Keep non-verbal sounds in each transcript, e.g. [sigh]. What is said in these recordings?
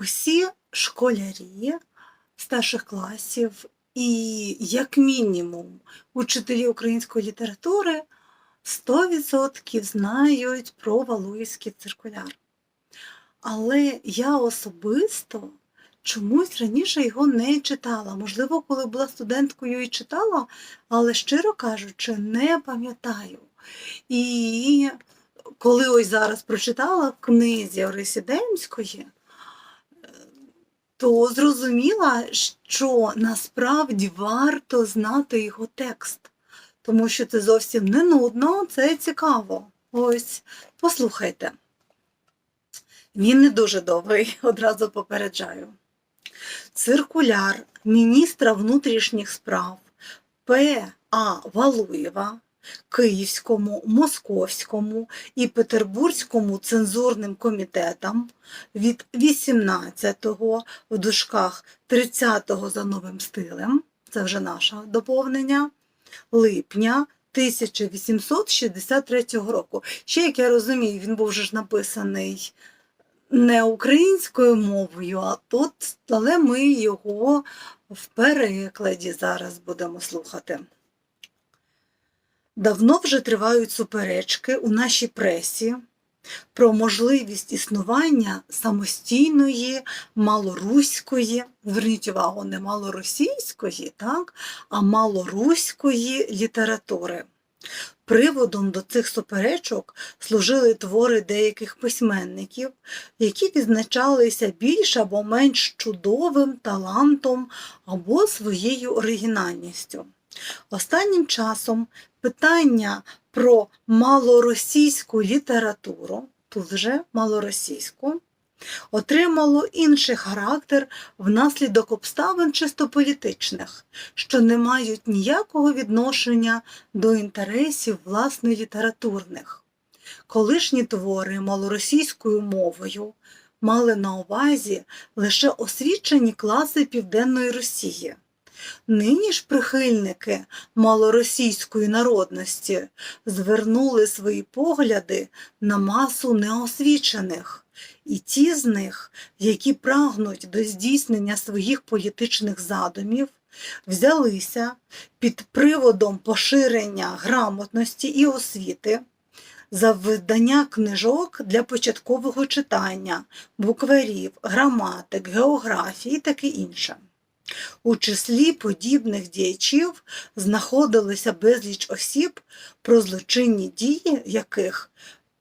усі школярі старших класів і, як мінімум, учителі української літератури 100% знають про Валуївський циркуляр. Але я особисто чомусь раніше його не читала. Можливо, коли була студенткою і читала, але, щиро кажучи, не пам'ятаю. І коли ось зараз прочитала в книзі Орисі Демської, то зрозуміла, що насправді варто знати його текст, тому що це зовсім не нудно, це цікаво. Ось, послухайте. Він не дуже довгий, [laughs] одразу попереджаю. Циркуляр міністра внутрішніх справ П. А. Валуєва Київському, Московському і Петербурзькому цензурним комітетам від 18-го в дужках 30-го за новим стилем, це вже наше доповнення, липня 1863 року. Ще, як я розумію, він був вже ж написаний не українською мовою, а тут, але ми його в перекладі зараз будемо слухати. Давно вже тривають суперечки у нашій пресі про можливість існування самостійної малоруської, зверніть увагу, не малоросійської, так, а малоруської літератури. Приводом до цих суперечок служили твори деяких письменників, які відзначалися більш або менш чудовим талантом або своєю оригінальністю. Останнім часом питання про малоросійську літературу, тут вже малоросійську, отримало інший характер внаслідок обставин чисто політичних, що не мають ніякого відношення до інтересів власне літературних. Колишні твори малоросійською мовою мали на увазі лише освічені класи Південної Росії. Нині ж прихильники малоросійської народності звернули свої погляди на масу неосвічених, і ті з них, які прагнуть до здійснення своїх політичних задумів, взялися під приводом поширення грамотності і освіти за видання книжок для початкового читання, букварів, граматик, географії і таке інше. У числі подібних діячів знаходилися безліч осіб, про злочинні дії яких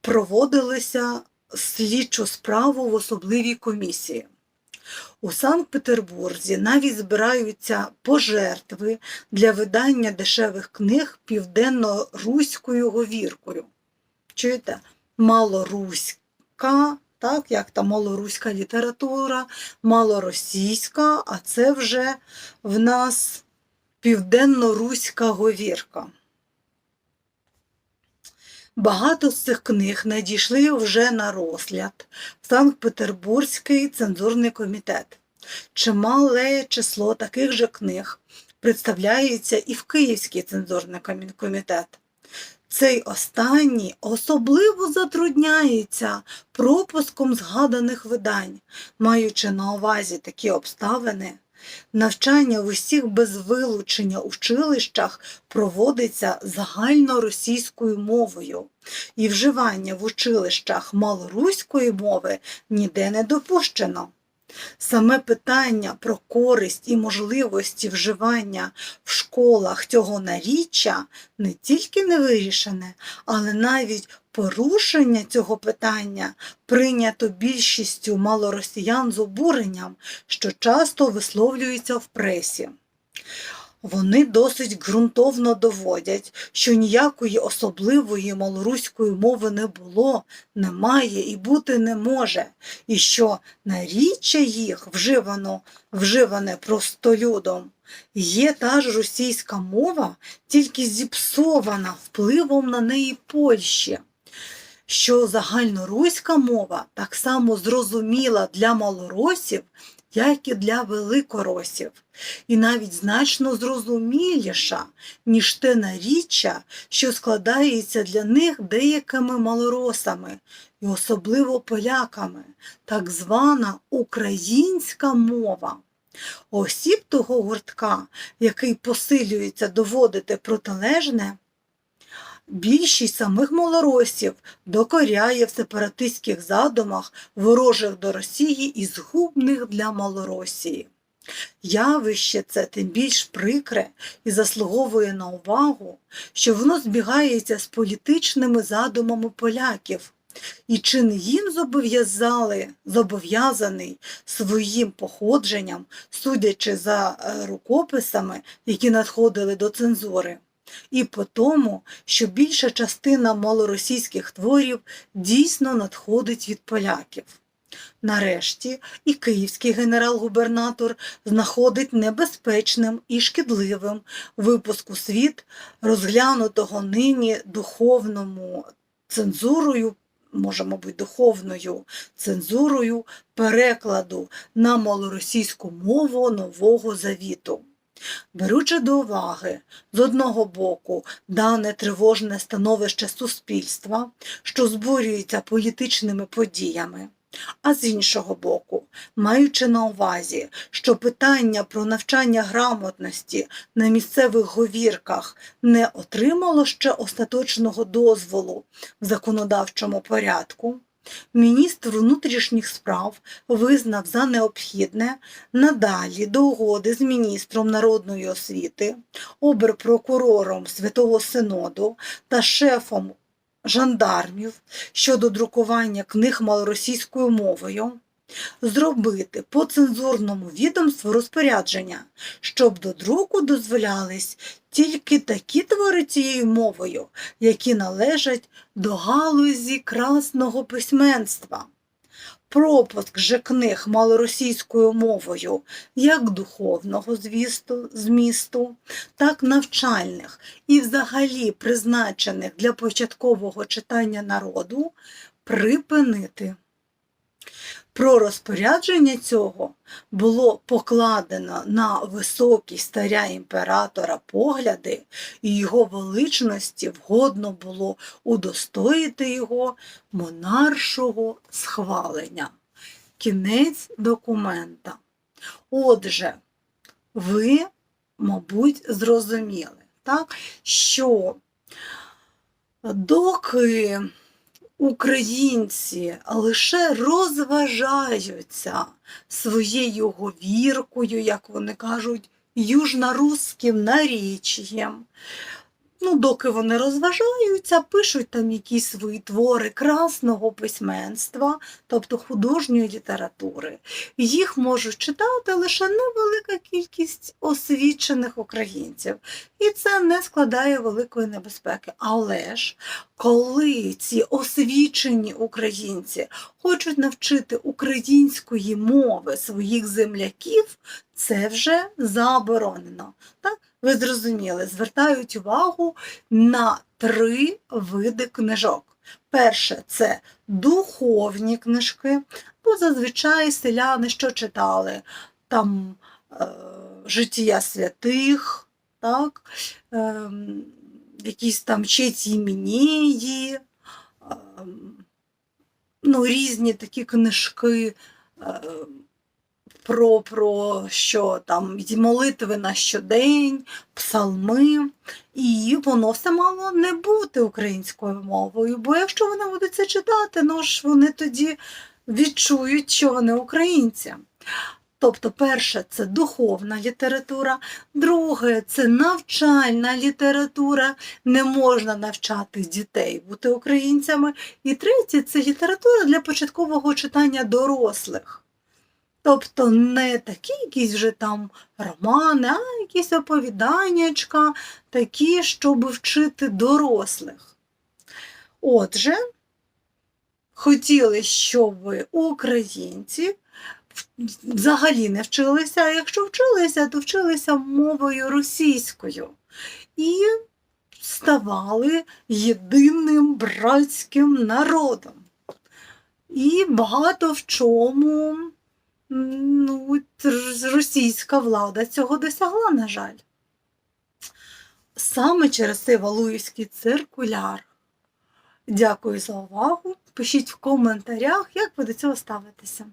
проводилися слідчу справу в особливій комісії. У Санкт-Петербурзі навіть збираються пожертви для видання дешевих книг південно-руською говіркою. Чуєте? Малоруська так, як там малоруська література, малоросійська, а це вже в нас південно-руська говірка. Багато з цих книг надійшли вже на розгляд в Санкт-Петербурзький цензурний комітет. Чимале число таких же книг представляється і в Київський цензурний комітет. Цей останній особливо затрудняється пропуском згаданих видань, маючи на увазі такі обставини. Навчання в усіх без вилучення училищах проводиться загальноросійською мовою, і вживання в училищах малоруської мови ніде не допущено. Саме питання про користь і можливості вживання в школах цього наріччя не тільки не вирішене, але навіть порушення цього питання прийнято більшістю малоросіян з обуренням, що часто висловлюється в пресі. Вони досить ґрунтовно доводять, що ніякої особливої малоруської мови не було, немає і бути не може, і що наріччя їх вживано, вживане простолюдом, є та ж російська мова, тільки зіпсована впливом на неї Польщі. Що загальноруська мова так само зрозуміла для малоросів, як і для великоросів, і навіть значно зрозуміліша, ніж те наріччя, що складається для них деякими малоросами, і особливо поляками, так звана українська мова. Осіб того гуртка, який посилюється доводити протилежне, більшість самих малоросів докоряє в сепаратистських задумах ворожих до Росії і згубних для Малоросії. Явище це тим більш прикре і заслуговує на увагу, що воно збігається з політичними задумами поляків, і чи не їм зобов'язали, зобов'язаний своїм походженням, судячи за е, рукописами, які надходили до цензури, і по тому, що більша частина малоросійських творів дійсно надходить від поляків. Нарешті і київський генерал-губернатор знаходить небезпечним і шкідливим випуск у світ розглянутого нині духовному цензурою, може, мабуть, духовною цензурою перекладу на малоросійську мову Нового Завіту. Беручи до уваги, з одного боку, дане тривожне становище суспільства, що збурюється політичними подіями, а з іншого боку, маючи на увазі, що питання про навчання грамотності на місцевих говірках не отримало ще остаточного дозволу в законодавчому порядку, міністр внутрішніх справ визнав за необхідне надалі до угоди з міністром народної освіти, оберпрокурором Святого Синоду та шефом жандармів щодо друкування книг малоросійською мовою, зробити по цензурному відомству розпорядження, щоб до друку дозволялись тільки такі твори цією мовою, які належать до галузі красного письменства. Пропуск же книг малоросійською мовою як духовного звісту, змісту, так навчальних і взагалі призначених для початкового читання народу припинити. Про розпорядження цього було покладено на високі старя імператора погляди, і його величності вгодно було удостоїти його монаршого схвалення. Кінець документа. Отже, ви, мабуть, зрозуміли, так, що доки українці лише розважаються своєю говіркою, як вони кажуть, южноруським наріччям. Ну, доки вони розважаються, пишуть там якісь свої твори красного письменства, тобто художньої літератури. Їх можуть читати лише невелика кількість освічених українців. І це не складає великої небезпеки. Але ж, коли ці освічені українці хочуть навчити української мови своїх земляків, це вже заборонено. Так? Ви зрозуміли, звертають увагу на три види книжок. Перше це духовні книжки, бо зазвичай селяни що читали? Там е, життя святих, так? Е, якісь там честь іменії, е, ну, різні такі книжки. Е, про, про що там молитви на щодень, псалми, і воно все мало не бути українською мовою. Бо якщо вони будуть це читати, ну ж вони тоді відчують, що вони українці. Тобто, перше це духовна література, друге це навчальна література, не можна навчати дітей бути українцями. І третє це література для початкового читання дорослих. Тобто не такі якісь вже там романи, а якісь оповіданнячка, такі, щоб вчити дорослих. Отже, хотіли, щоб українці взагалі не вчилися, а якщо вчилися, то вчилися мовою російською і ставали єдиним братським народом. І багато в чому ну, російська влада цього досягла, на жаль. Саме через цей Валуївський циркуляр Дякую за увагу. Пишіть в коментарях, як ви до цього ставитеся.